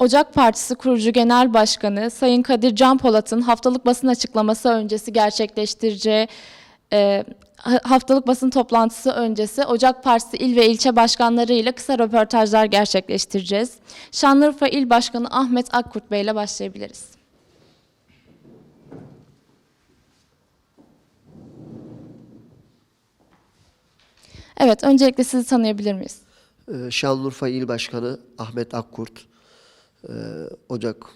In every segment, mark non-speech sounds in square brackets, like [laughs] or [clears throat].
Ocak Partisi kurucu genel başkanı Sayın Kadir Can Polat'ın haftalık basın açıklaması öncesi gerçekleştireceği e, ha- haftalık basın toplantısı öncesi Ocak Partisi il ve ilçe başkanları ile kısa röportajlar gerçekleştireceğiz. Şanlıurfa İl Başkanı Ahmet Akkurt Bey ile başlayabiliriz. Evet, öncelikle sizi tanıyabilir miyiz? Ee, Şanlıurfa İl Başkanı Ahmet Akkurt. Ee, Ocak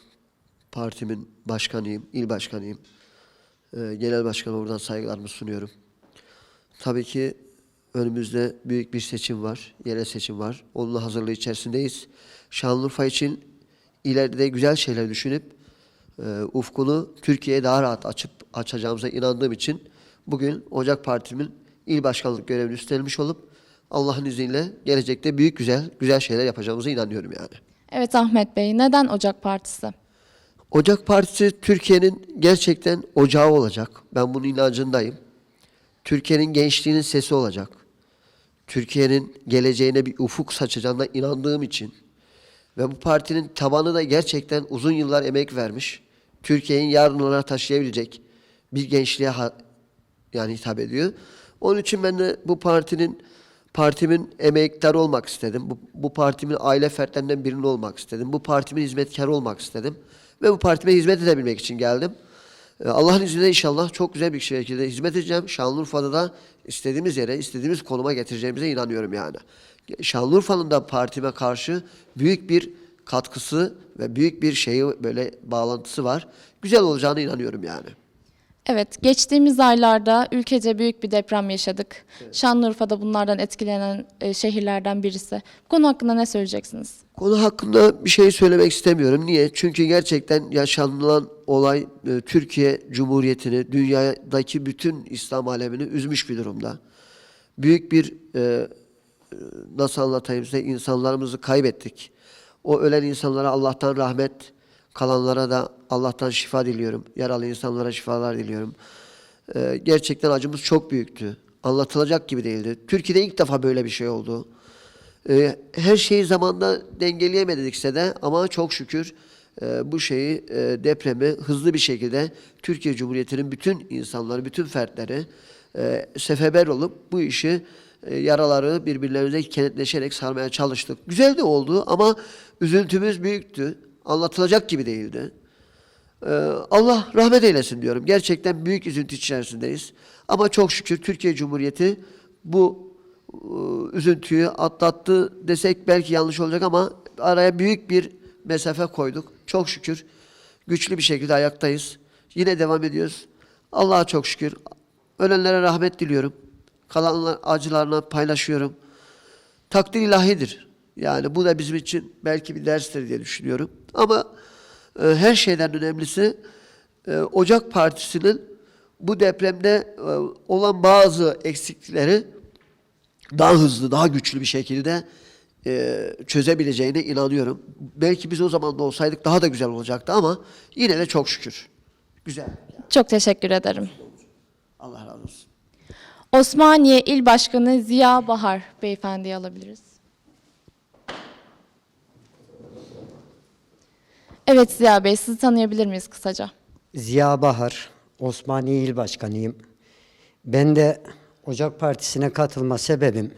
partimin başkanıyım, il başkanıyım. Ee, Genel başkanı oradan saygılarımı sunuyorum. Tabii ki önümüzde büyük bir seçim var, yerel seçim var. Onun hazırlığı içerisindeyiz. Şanlıurfa için ileride güzel şeyler düşünüp e, ufkunu Türkiye'ye daha rahat açıp açacağımıza inandığım için bugün Ocak Partimin il başkanlık görevini üstlenmiş olup Allah'ın izniyle gelecekte büyük güzel güzel şeyler yapacağımıza inanıyorum yani. Evet Ahmet Bey, neden Ocak Partisi? Ocak Partisi Türkiye'nin gerçekten ocağı olacak. Ben bunun inancındayım. Türkiye'nin gençliğinin sesi olacak. Türkiye'nin geleceğine bir ufuk saçacağına inandığım için ve bu partinin tabanı da gerçekten uzun yıllar emek vermiş. Türkiye'nin yarınlara taşıyabilecek bir gençliğe yani hitap ediyor. Onun için ben de bu partinin partimin emektarı olmak istedim. Bu, bu partimin aile fertlerinden birinin olmak istedim. Bu partimin hizmetkarı olmak istedim. Ve bu partime hizmet edebilmek için geldim. Ee, Allah'ın izniyle inşallah çok güzel bir şekilde hizmet edeceğim. Şanlıurfa'da da istediğimiz yere, istediğimiz konuma getireceğimize inanıyorum yani. Şanlıurfa'nın da partime karşı büyük bir katkısı ve büyük bir şeyi böyle bağlantısı var. Güzel olacağına inanıyorum yani. Evet, geçtiğimiz aylarda ülkece büyük bir deprem yaşadık. Şanlıurfa'da bunlardan etkilenen e, şehirlerden birisi. Bu konu hakkında ne söyleyeceksiniz? Konu hakkında bir şey söylemek istemiyorum. Niye? Çünkü gerçekten yaşanılan olay e, Türkiye Cumhuriyeti'ni, dünyadaki bütün İslam alemini üzmüş bir durumda. Büyük bir e, e, nasıl anlatayım size insanlarımızı kaybettik. O ölen insanlara Allah'tan rahmet, kalanlara da Allah'tan şifa diliyorum. Yaralı insanlara şifalar diliyorum. E, gerçekten acımız çok büyüktü. Anlatılacak gibi değildi. Türkiye'de ilk defa böyle bir şey oldu. Ee, her şeyi zamanda dengeleyemedikse de ama çok şükür e, bu şeyi e, depremi hızlı bir şekilde Türkiye Cumhuriyeti'nin bütün insanları, bütün fertleri e, seferber olup bu işi e, yaraları birbirlerine kenetleşerek sarmaya çalıştık. Güzel de oldu ama üzüntümüz büyüktü. Anlatılacak gibi değildi. Ee, Allah rahmet eylesin diyorum. Gerçekten büyük üzüntü içerisindeyiz. Ama çok şükür Türkiye Cumhuriyeti bu e, üzüntüyü atlattı desek belki yanlış olacak ama araya büyük bir mesafe koyduk. Çok şükür güçlü bir şekilde ayaktayız. Yine devam ediyoruz. Allah'a çok şükür. Ölenlere rahmet diliyorum. Kalanlar acılarla paylaşıyorum. Takdir ilahidir. Yani bu da bizim için belki bir derstir diye düşünüyorum. Ama e, her şeyden önemlisi e, Ocak Partisi'nin bu depremde e, olan bazı eksiklikleri daha hızlı, daha güçlü bir şekilde e, çözebileceğine inanıyorum. Belki biz o zaman da olsaydık daha da güzel olacaktı ama yine de çok şükür. Güzel. Çok teşekkür ederim. Allah razı olsun. Osmaniye İl Başkanı Ziya Bahar Beyefendi'yi alabiliriz. Evet Ziya Bey, sizi tanıyabilir miyiz kısaca? Ziya Bahar, Osmaniye İl Başkanıyım. Ben de Ocak Partisi'ne katılma sebebim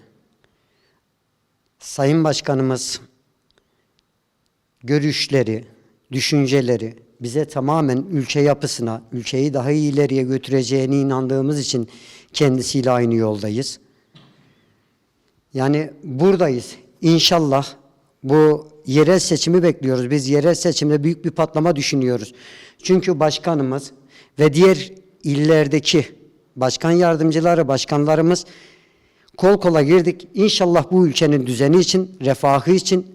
Sayın Başkanımız görüşleri, düşünceleri bize tamamen ülke yapısına, ülkeyi daha iyi ileriye götüreceğine inandığımız için kendisiyle aynı yoldayız. Yani buradayız. İnşallah bu yerel seçimi bekliyoruz. Biz yerel seçimde büyük bir patlama düşünüyoruz. Çünkü başkanımız ve diğer illerdeki başkan yardımcıları, başkanlarımız kol kola girdik. İnşallah bu ülkenin düzeni için, refahı için,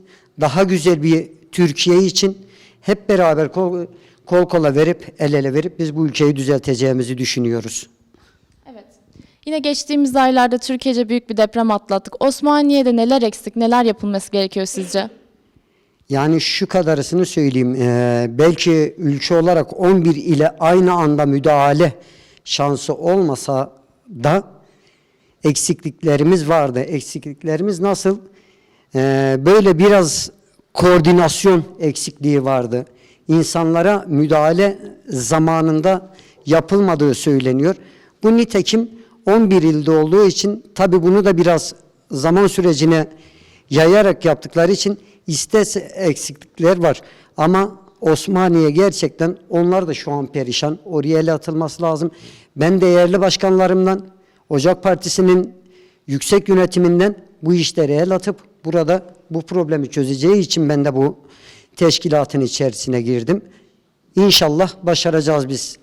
daha güzel bir Türkiye için hep beraber kol, kol kola verip, el ele verip biz bu ülkeyi düzelteceğimizi düşünüyoruz. Evet. Yine geçtiğimiz aylarda Türkiye'ce büyük bir deprem atlattık. Osmaniye'de neler eksik, neler yapılması gerekiyor sizce? Yani şu kadarısını söyleyeyim. eee, belki ülke olarak 11 ile aynı anda müdahale şansı olmasa da eksikliklerimiz vardı. Eksikliklerimiz nasıl? Eee, böyle biraz koordinasyon eksikliği vardı. İnsanlara müdahale zamanında yapılmadığı söyleniyor. Bu nitekim 11 ilde olduğu için tabi bunu da biraz zaman sürecine yayarak yaptıkları için istes eksiklikler var. Ama Osmaniye gerçekten onlar da şu an perişan. Oraya el atılması lazım. Ben değerli başkanlarımdan Ocak Partisi'nin yüksek yönetiminden bu işlere el atıp burada bu problemi çözeceği için ben de bu teşkilatın içerisine girdim. İnşallah başaracağız biz.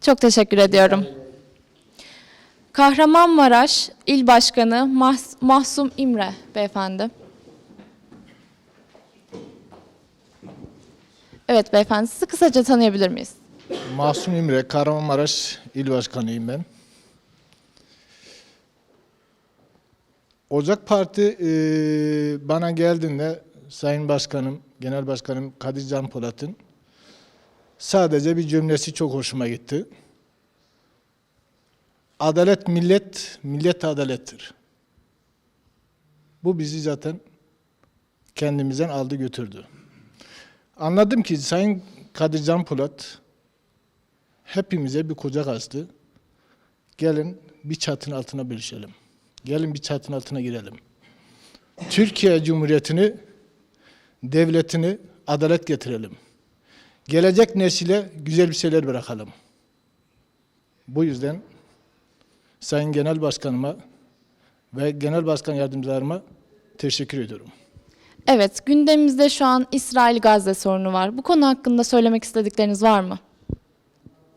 Çok teşekkür ediyorum. Kahramanmaraş İl Başkanı Mahs- Mahsum İmre beyefendi. Evet beyefendi sizi kısaca tanıyabilir miyiz? Mahsum İmre, Kahramanmaraş İl Başkanıyım ben. Ocak Parti e, bana geldiğinde Sayın Başkanım, Genel Başkanım Kadir Can Polat'ın sadece bir cümlesi çok hoşuma gitti. Adalet millet, millet adalettir. Bu bizi zaten kendimizden aldı götürdü. Anladım ki Sayın Kadir Can Polat hepimize bir kucak açtı. Gelin bir çatının altına bölüşelim. Gelin bir çatının altına girelim. Türkiye Cumhuriyeti'ni, devletini adalet getirelim. Gelecek nesile güzel bir şeyler bırakalım. Bu yüzden Sayın Genel Başkanıma ve Genel Başkan Yardımcılarıma teşekkür ediyorum. Evet gündemimizde şu an İsrail-Gazze sorunu var. Bu konu hakkında söylemek istedikleriniz var mı?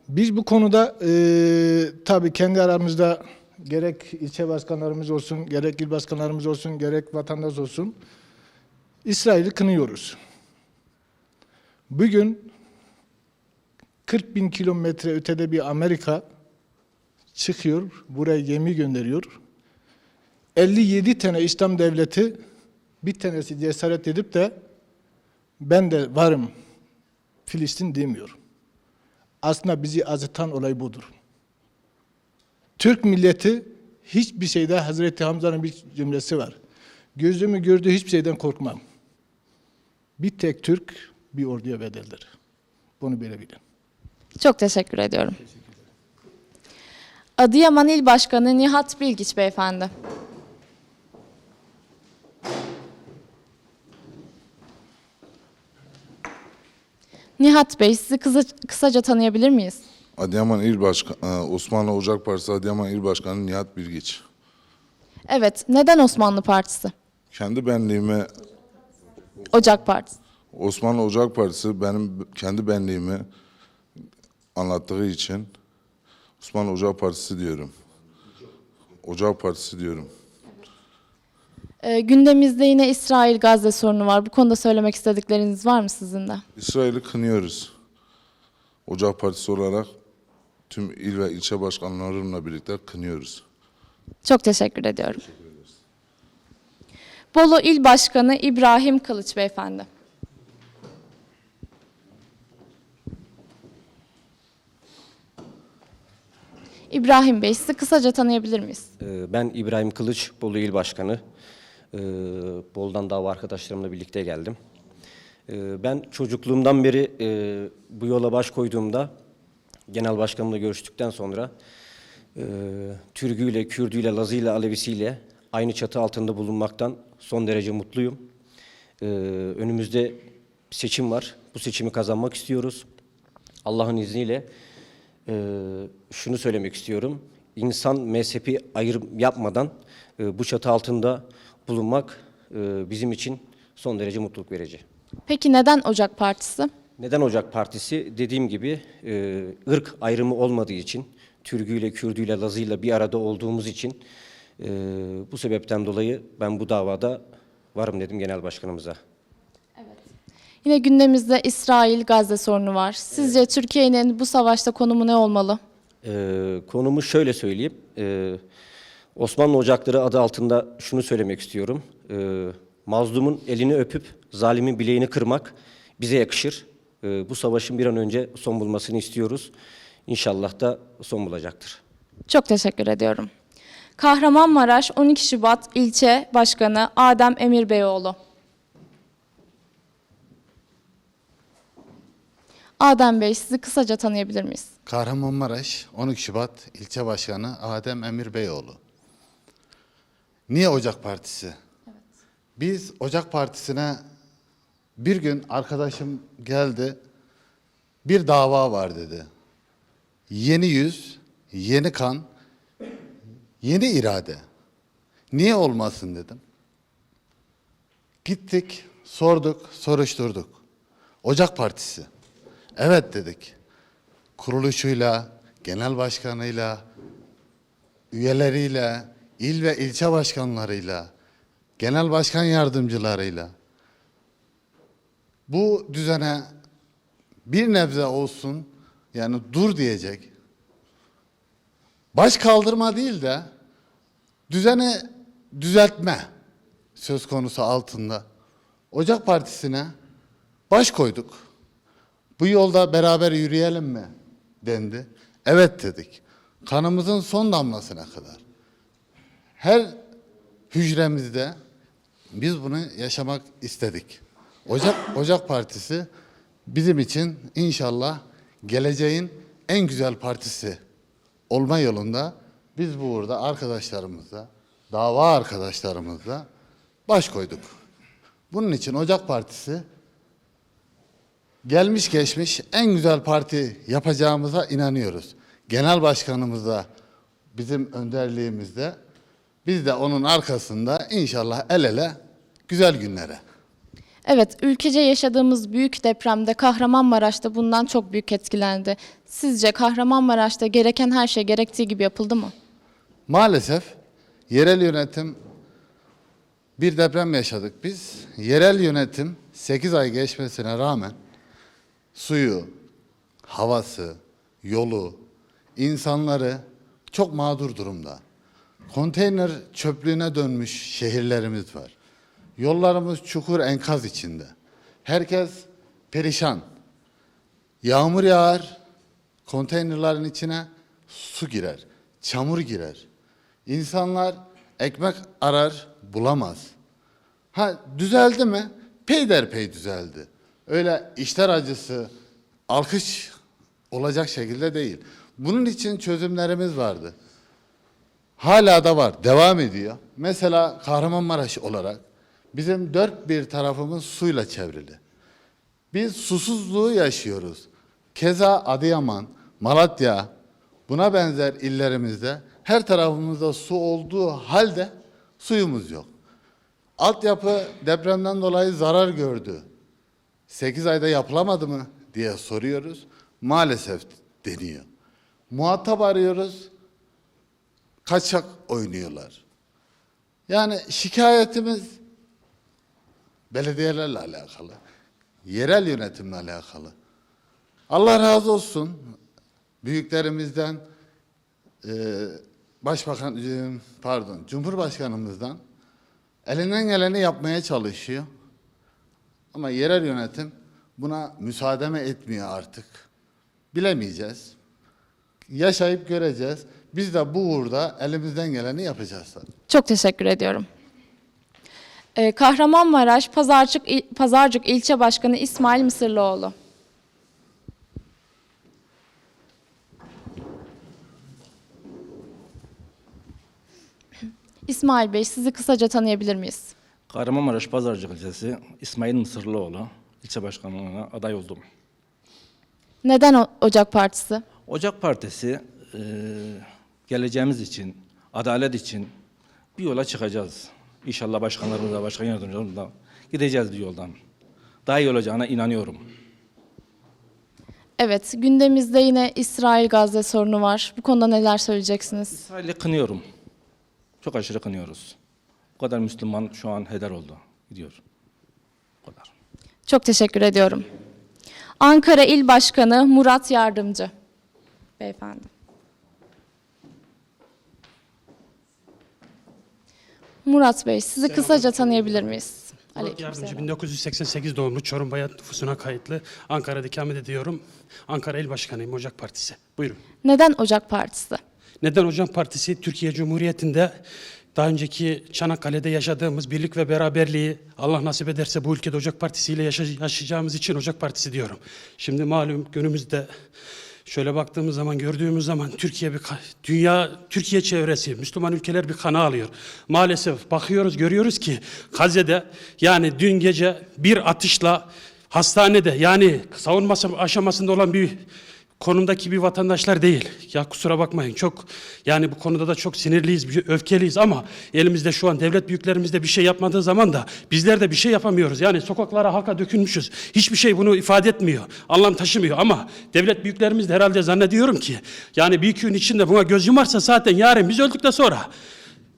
Biz bu konuda e, tabii kendi aramızda gerek ilçe başkanlarımız olsun, gerek il başkanlarımız olsun, gerek vatandaş olsun İsrail'i kınıyoruz. Bugün 40 bin kilometre ötede bir Amerika çıkıyor, buraya gemi gönderiyor. 57 tane İslam devleti bir tanesi cesaret edip de ben de varım Filistin demiyor. Aslında bizi azıtan olay budur. Türk milleti hiçbir şeyde Hazreti Hamza'nın bir cümlesi var. Gözümü gördüğü hiçbir şeyden korkmam. Bir tek Türk bir orduya bedeldir. Bunu böyle bilin. Çok teşekkür ediyorum. Adıyaman İl Başkanı Nihat Bilgiç beyefendi. Nihat Bey sizi kısa- kısaca tanıyabilir miyiz? Adıyaman İl Başkanı, Osmanlı Ocak Partisi Adıyaman İl Başkanı Nihat Bilgiç. Evet, neden Osmanlı Partisi? Kendi benliğimi, Ocak Partisi. Osmanlı Ocak Partisi benim kendi benliğimi anlattığı için Osmanlı Ocak Partisi diyorum. Ocak Partisi diyorum. Ee, gündemimizde yine İsrail-Gazze sorunu var. Bu konuda söylemek istedikleriniz var mı sizin de? İsrail'i kınıyoruz. Ocak Partisi olarak tüm il ve ilçe başkanlarımla birlikte kınıyoruz. Çok teşekkür ediyorum. Bolu İl Başkanı İbrahim Kılıç Beyefendi. İbrahim Bey, sizi kısaca tanıyabilir miyiz? Ee, Ben İbrahim Kılıç, Bolu İl Başkanı. Ee, Bolu'dan dava arkadaşlarımla birlikte geldim. Ee, Ben çocukluğumdan beri e, bu yola baş koyduğumda, genel başkanımla görüştükten sonra e, Türgüyle, Kürdüyle, Lazıyla, Alevisiyle aynı çatı altında bulunmaktan son derece mutluyum. Ee, Önümüzde seçim var. Bu seçimi kazanmak istiyoruz. Allah'ın izniyle e, şunu söylemek istiyorum. İnsan mezhepi ayrım yapmadan e, bu çatı altında bulunmak e, bizim için son derece mutluluk verici. Peki neden Ocak Partisi? Neden Ocak Partisi? Dediğim gibi e, ırk ayrımı olmadığı için, Türgüyle, Kürdüyle, Lazıyla bir arada olduğumuz için e, bu sebepten dolayı ben bu davada varım dedim genel başkanımıza. Yine gündemimizde İsrail-Gazze sorunu var. Sizce Türkiye'nin bu savaşta konumu ne olmalı? Ee, konumu şöyle söyleyeyim. Ee, Osmanlı Ocakları adı altında şunu söylemek istiyorum. E, mazlumun elini öpüp zalimin bileğini kırmak bize yakışır. E, bu savaşın bir an önce son bulmasını istiyoruz. İnşallah da son bulacaktır. Çok teşekkür ediyorum. Kahramanmaraş 12 Şubat ilçe başkanı Adem Emirbeyoğlu. Adem Bey sizi kısaca tanıyabilir miyiz? Kahramanmaraş 12 Şubat ilçe başkanı Adem Emirbeyoğlu. Niye Ocak Partisi? Biz Ocak Partisi'ne bir gün arkadaşım geldi. Bir dava var dedi. Yeni yüz, yeni kan, yeni irade. Niye olmasın dedim. Gittik, sorduk, soruşturduk. Ocak Partisi. Evet dedik kuruluşuyla, genel başkanıyla, üyeleriyle, il ve ilçe başkanlarıyla, genel başkan yardımcılarıyla bu düzene bir nebze olsun yani dur diyecek. Baş kaldırma değil de düzeni düzeltme söz konusu altında. Ocak Partisi'ne baş koyduk. Bu yolda beraber yürüyelim mi dendi. Evet dedik. Kanımızın son damlasına kadar. Her hücremizde biz bunu yaşamak istedik. Ocak Ocak Partisi bizim için inşallah geleceğin en güzel partisi olma yolunda biz burada arkadaşlarımızla, dava arkadaşlarımızla baş koyduk. Bunun için Ocak Partisi gelmiş geçmiş en güzel parti yapacağımıza inanıyoruz. Genel başkanımız da bizim önderliğimizde biz de onun arkasında inşallah el ele güzel günlere. Evet, ülkece yaşadığımız büyük depremde Kahramanmaraş'ta bundan çok büyük etkilendi. Sizce Kahramanmaraş'ta gereken her şey gerektiği gibi yapıldı mı? Maalesef yerel yönetim bir deprem yaşadık biz. Yerel yönetim 8 ay geçmesine rağmen suyu, havası, yolu, insanları çok mağdur durumda. Konteyner çöplüğüne dönmüş şehirlerimiz var. Yollarımız çukur enkaz içinde. Herkes perişan. Yağmur yağar, konteynerların içine su girer, çamur girer. İnsanlar ekmek arar, bulamaz. Ha düzeldi mi? Peyderpey düzeldi. Öyle işler acısı, alkış olacak şekilde değil. Bunun için çözümlerimiz vardı. Hala da var, devam ediyor. Mesela Kahramanmaraş olarak bizim dört bir tarafımız suyla çevrili. Biz susuzluğu yaşıyoruz. Keza Adıyaman, Malatya, buna benzer illerimizde her tarafımızda su olduğu halde suyumuz yok. Altyapı depremden dolayı zarar gördü. 8 ayda yapılamadı mı diye soruyoruz. Maalesef deniyor. Muhatap arıyoruz. Kaçak oynuyorlar. Yani şikayetimiz belediyelerle alakalı. Yerel yönetimle alakalı. Allah razı olsun büyüklerimizden e, başbakan pardon cumhurbaşkanımızdan elinden geleni yapmaya çalışıyor. Ama yerel yönetim buna müsaade mi etmiyor artık? Bilemeyeceğiz. Yaşayıp göreceğiz. Biz de bu uğurda elimizden geleni yapacağız. Çok teşekkür ediyorum. Ee, Kahramanmaraş Pazarcık, İl- Pazarcık İlçe Başkanı İsmail Mısırlıoğlu. [clears throat] İsmail Bey sizi kısaca tanıyabilir miyiz? Kahramanmaraş Pazarcık ilçesi İsmail Mısırlıoğlu ilçe başkanlığına aday oldum. Neden O- Ocak Partisi? Ocak Partisi eee, geleceğimiz için, adalet için bir yola çıkacağız. İnşallah başkanlarımızla, başkan yardımcılarımızla gideceğiz bir yoldan. Daha iyi olacağına inanıyorum. Evet, gündemimizde yine İsrail-Gazze sorunu var. Bu konuda neler söyleyeceksiniz? İsrail'i kınıyorum. Çok aşırı kınıyoruz. Bu kadar Müslüman şu an heder oldu. Gidiyor. Bu kadar. Çok teşekkür ediyorum. Ankara İl Başkanı Murat Yardımcı. Beyefendi. Murat Bey, sizi kısaca tanıyabilir miyiz? Yardımcı 1988 doğumlu Çorum Bayat nüfusuna kayıtlı. Ankara'da ikamet ediyorum. Ankara İl Başkanıyım Ocak Partisi. Buyurun. Neden Ocak Partisi? Neden Ocak Partisi Türkiye Cumhuriyeti'nde daha önceki Çanakkale'de yaşadığımız birlik ve beraberliği Allah nasip ederse bu ülkede Ocak Partisi ile yaşa- yaşayacağımız için Ocak Partisi diyorum. Şimdi malum günümüzde şöyle baktığımız zaman gördüğümüz zaman Türkiye bir dünya Türkiye çevresi Müslüman ülkeler bir kana alıyor. Maalesef bakıyoruz görüyoruz ki Gazze'de yani dün gece bir atışla hastanede yani savunma aşamasında olan bir konumdaki bir vatandaşlar değil. Ya kusura bakmayın çok yani bu konuda da çok sinirliyiz, öfkeliyiz ama elimizde şu an devlet büyüklerimiz de bir şey yapmadığı zaman da bizler de bir şey yapamıyoruz. Yani sokaklara halka dökülmüşüz. Hiçbir şey bunu ifade etmiyor. Anlam taşımıyor ama devlet büyüklerimiz de herhalde zannediyorum ki yani bir iki gün içinde buna göz yumarsa zaten yarın biz öldükten sonra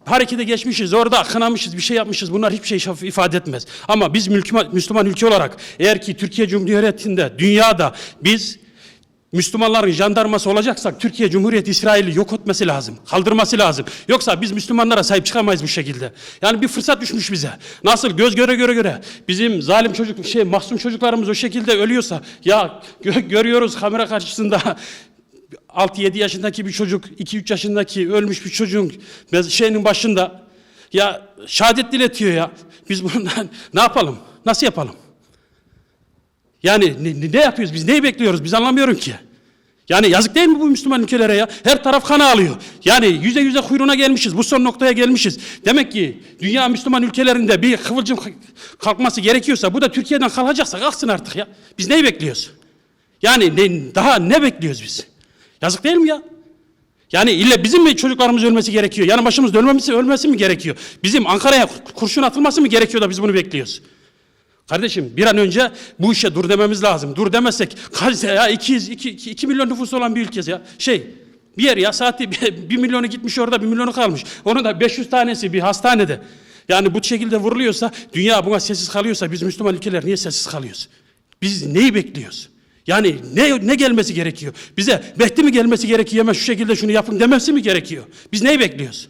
harekete geçmişiz, orada kınamışız, bir şey yapmışız. Bunlar hiçbir şey ifade etmez. Ama biz Müslüman ülke olarak eğer ki Türkiye Cumhuriyeti'nde, dünyada biz Müslümanların jandarması olacaksak Türkiye Cumhuriyeti İsrail'i yok etmesi lazım. Kaldırması lazım. Yoksa biz Müslümanlara sahip çıkamayız bu şekilde. Yani bir fırsat düşmüş bize. Nasıl göz göre göre göre bizim zalim çocuk şey mahzun çocuklarımız o şekilde ölüyorsa ya gö- görüyoruz kamera karşısında [laughs] 6-7 yaşındaki bir çocuk, 2-3 yaşındaki ölmüş bir çocuğun şeyinin başında ya şehadet diletiyor ya. Biz bundan [laughs] ne yapalım? Nasıl yapalım? Yani ne, ne yapıyoruz biz? Neyi bekliyoruz? Biz anlamıyorum ki. Yani yazık değil mi bu Müslüman ülkelere ya? Her taraf kana alıyor. Yani yüze yüze kuyruğuna gelmişiz. Bu son noktaya gelmişiz. Demek ki dünya Müslüman ülkelerinde bir kıvılcım kalkması gerekiyorsa bu da Türkiye'den kalkacaksa kalksın artık ya. Biz neyi bekliyoruz? Yani ne, daha ne bekliyoruz biz? Yazık değil mi ya? Yani illa bizim mi çocuklarımız ölmesi gerekiyor? Yani başımızda ölmesi, ölmesi mi gerekiyor? Bizim Ankara'ya kurşun atılması mı gerekiyor da biz bunu bekliyoruz? Kardeşim bir an önce bu işe dur dememiz lazım. Dur demezsek Gazze ya 200, 2, 2 milyon nüfusu olan bir ülke ya. Şey bir yer ya saati 1 milyonu gitmiş orada 1 milyonu kalmış. Onun da 500 tanesi bir hastanede. Yani bu şekilde vuruluyorsa dünya buna sessiz kalıyorsa biz Müslüman ülkeler niye sessiz kalıyoruz? Biz neyi bekliyoruz? Yani ne, ne gelmesi gerekiyor? Bize Mehdi mi gelmesi gerekiyor hemen şu şekilde şunu yapın demesi mi gerekiyor? Biz neyi bekliyoruz?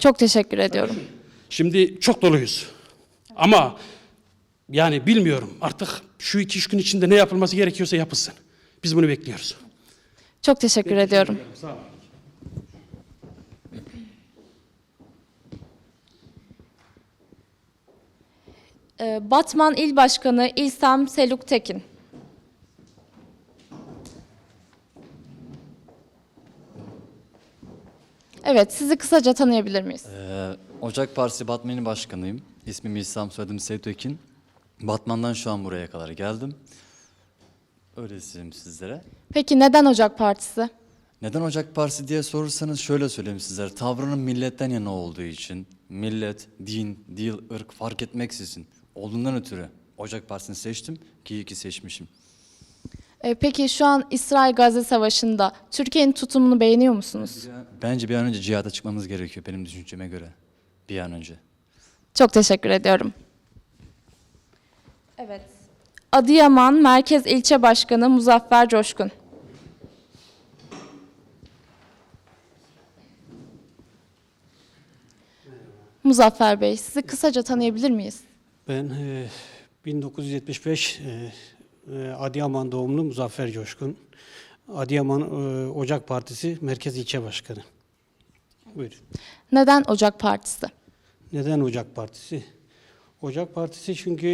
Çok teşekkür ediyorum. Şimdi çok doluyuz. Ama yani bilmiyorum artık şu iki üç gün içinde ne yapılması gerekiyorsa yapılsın. Biz bunu bekliyoruz. Çok teşekkür ediyorum. Ee, Batman İl Başkanı İlsam Seluk Tekin. Evet, sizi kısaca tanıyabilir miyiz? Ee, Ocak Partisi Batman'in başkanıyım. İsmim İslam, soyadım Sevtekin. Batman'dan şu an buraya kadar geldim. Öyle söyleyeyim sizlere. Peki neden Ocak Partisi? Neden Ocak Partisi diye sorursanız şöyle söyleyeyim sizlere. Tavrının milletten yana olduğu için, millet, din, dil, ırk fark etmeksizin olduğundan ötürü Ocak Partisi'ni seçtim ki iyi ki seçmişim. Ee, peki şu an İsrail-Gazze Savaşı'nda Türkiye'nin tutumunu beğeniyor musunuz? Bence bir an önce cihada çıkmamız gerekiyor benim düşünceme göre. Bir an önce. Çok teşekkür ediyorum. Evet. Adıyaman Merkez İlçe Başkanı Muzaffer Coşkun. Muzaffer Bey, sizi kısaca tanıyabilir miyiz? Ben e, 1975 e, e, Adıyaman doğumlu Muzaffer Coşkun. Adıyaman e, Ocak Partisi Merkez İlçe Başkanı. Buyurun. Neden Ocak Partisi? Neden Ocak Partisi? Ocak Partisi çünkü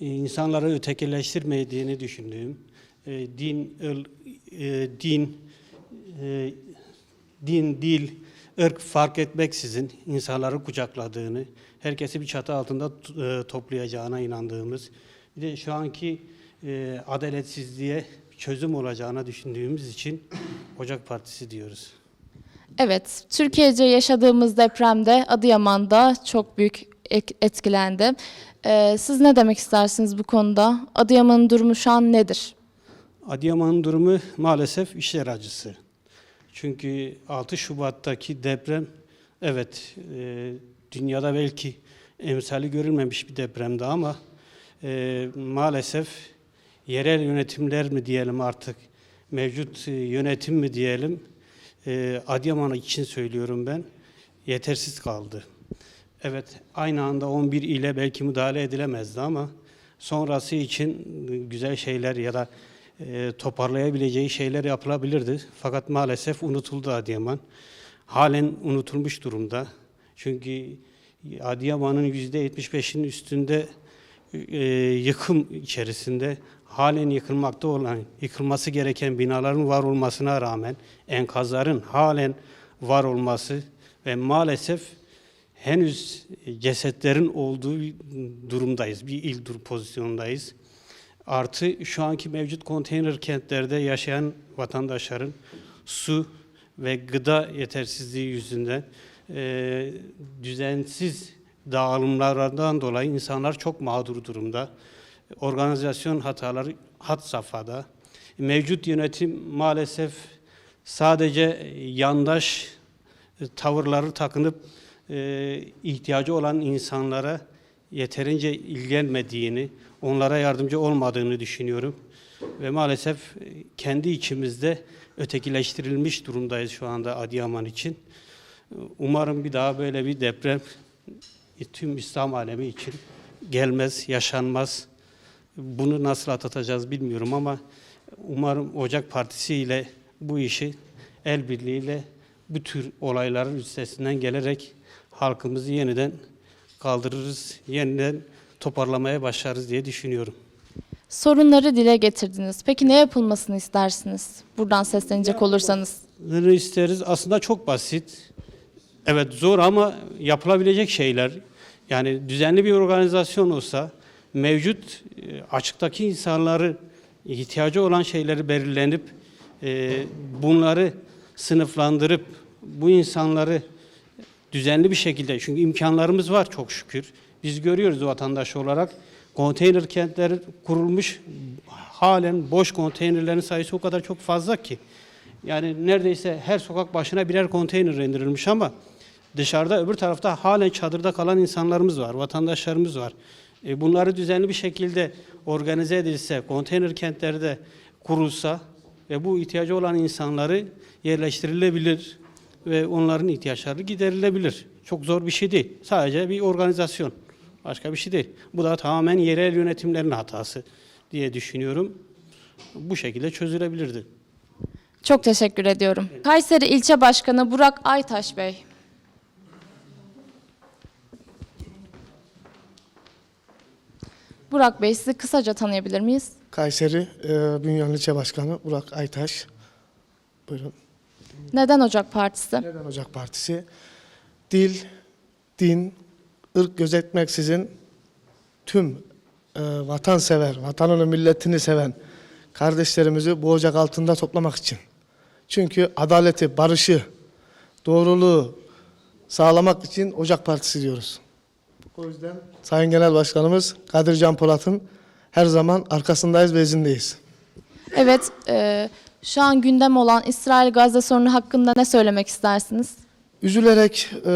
e, insanları ötekileştirmediğini düşündüğüm, e, din, ıl- e, din, e, din, dil, ırk fark etmeksizin insanları kucakladığını, herkesi bir çatı altında toplayacağına inandığımız, bir de şu anki e, adaletsizliğe çözüm olacağına düşündüğümüz için Ocak Partisi diyoruz. Evet, Türkiye'ce yaşadığımız depremde Adıyaman'da çok büyük etkilendi. Ee, siz ne demek istersiniz bu konuda? Adıyaman'ın durumu şu an nedir? Adıyaman'ın durumu maalesef işler acısı. Çünkü 6 Şubat'taki deprem evet e, dünyada belki emsali görülmemiş bir depremdi ama e, maalesef yerel yönetimler mi diyelim artık mevcut e, yönetim mi diyelim e, için söylüyorum ben yetersiz kaldı. Evet aynı anda 11 ile belki müdahale edilemezdi ama sonrası için güzel şeyler ya da e, toparlayabileceği şeyler yapılabilirdi. Fakat maalesef unutuldu Adıyaman. halen unutulmuş durumda. Çünkü Adıyaman'ın %75'inin üstünde e, yıkım içerisinde halen yıkılmakta olan, yıkılması gereken binaların var olmasına rağmen enkazların halen var olması ve maalesef henüz cesetlerin olduğu durumdayız. Bir il dur pozisyondayız. Artı şu anki mevcut konteyner kentlerde yaşayan vatandaşların su ve gıda yetersizliği yüzünden e, düzensiz dağılımlardan dolayı insanlar çok mağdur durumda. Organizasyon hataları had safhada. Mevcut yönetim maalesef sadece yandaş e, tavırları takınıp e, ihtiyacı olan insanlara yeterince ilgilenmediğini, onlara yardımcı olmadığını düşünüyorum. Ve maalesef e, kendi içimizde ötekileştirilmiş durumdayız şu anda Adıyaman için. Umarım bir daha böyle bir deprem tüm İslam alemi için gelmez, yaşanmaz. Bunu nasıl atlatacağız bilmiyorum ama umarım Ocak Partisi ile bu işi el birliğiyle bu tür olayların üstesinden gelerek halkımızı yeniden kaldırırız, yeniden toparlamaya başlarız diye düşünüyorum. Sorunları dile getirdiniz. Peki ne yapılmasını istersiniz? Buradan seslenecek olursanız. Ne isteriz? Aslında çok basit. Evet zor ama yapılabilecek şeyler. Yani düzenli bir organizasyon olsa mevcut e, açıktaki insanları ihtiyacı olan şeyleri belirlenip e, bunları sınıflandırıp bu insanları düzenli bir şekilde çünkü imkanlarımız var çok şükür. Biz görüyoruz vatandaş olarak konteyner kentler kurulmuş halen boş konteynerlerin sayısı o kadar çok fazla ki. Yani neredeyse her sokak başına birer konteyner indirilmiş ama dışarıda öbür tarafta halen çadırda kalan insanlarımız var, vatandaşlarımız var. E, bunları düzenli bir şekilde organize edilse, konteyner kentlerde kurulsa ve bu ihtiyacı olan insanları yerleştirilebilir ve onların ihtiyaçları giderilebilir. Çok zor bir şey değil. Sadece bir organizasyon. Başka bir şey değil. Bu da tamamen yerel yönetimlerin hatası diye düşünüyorum. Bu şekilde çözülebilirdi. Çok teşekkür ediyorum. Kayseri İlçe Başkanı Burak Aytaş Bey. Burak Bey sizi kısaca tanıyabilir miyiz? Kayseri e, Bünyan İlçe Başkanı Burak Aytaş. Buyurun. Neden Ocak Partisi? Neden Ocak Partisi? Dil, din, ırk gözetmeksizin tüm e, vatansever, vatanını, milletini seven kardeşlerimizi bu ocak altında toplamak için. Çünkü adaleti, barışı, doğruluğu sağlamak için Ocak Partisi diyoruz. O yüzden Sayın Genel Başkanımız Kadir Can Polat'ın her zaman arkasındayız ve izindeyiz. Evet, e, şu an gündem olan İsrail-Gazze sorunu hakkında ne söylemek istersiniz? Üzülerek e,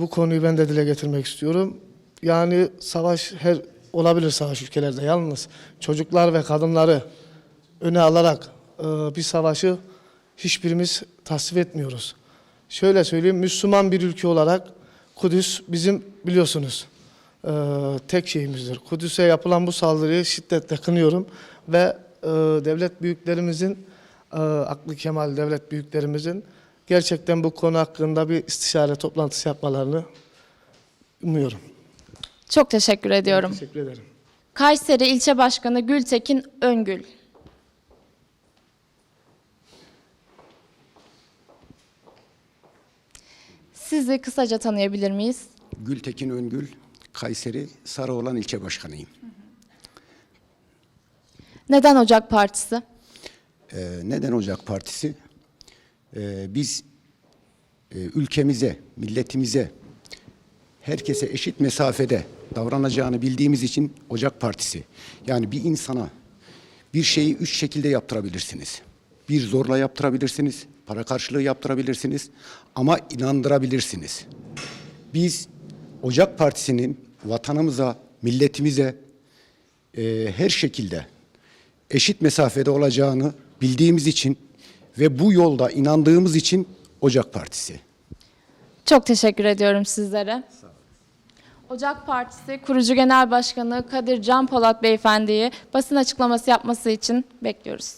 bu konuyu ben de dile getirmek istiyorum. Yani savaş her olabilir savaş ülkelerde yalnız çocuklar ve kadınları öne alarak e, bir savaşı hiçbirimiz tasvip etmiyoruz. Şöyle söyleyeyim Müslüman bir ülke olarak Kudüs bizim biliyorsunuz e, tek şeyimizdir. Kudüs'e yapılan bu saldırıyı şiddetle kınıyorum ve e, devlet büyüklerimizin e, aklı kemal devlet büyüklerimizin gerçekten bu konu hakkında bir istişare toplantısı yapmalarını umuyorum. Çok teşekkür ediyorum. Teşekkür ederim. Kayseri İlçe Başkanı Gültekin Öngül. Sizi kısaca tanıyabilir miyiz? Gültekin Öngül, Kayseri Sarıoğlan ilçe başkanıyım. Neden Ocak Partisi? Ee, neden Ocak Partisi? Ee, biz e, ülkemize, milletimize, herkese eşit mesafede davranacağını bildiğimiz için Ocak Partisi. Yani bir insana bir şeyi üç şekilde yaptırabilirsiniz. Bir zorla yaptırabilirsiniz, para karşılığı yaptırabilirsiniz ama inandırabilirsiniz. Biz Ocak Partisi'nin vatanımıza, milletimize e, her şekilde eşit mesafede olacağını bildiğimiz için ve bu yolda inandığımız için Ocak Partisi. Çok teşekkür ediyorum sizlere. Ocak Partisi Kurucu Genel Başkanı Kadir Can Polat Beyefendi'yi basın açıklaması yapması için bekliyoruz.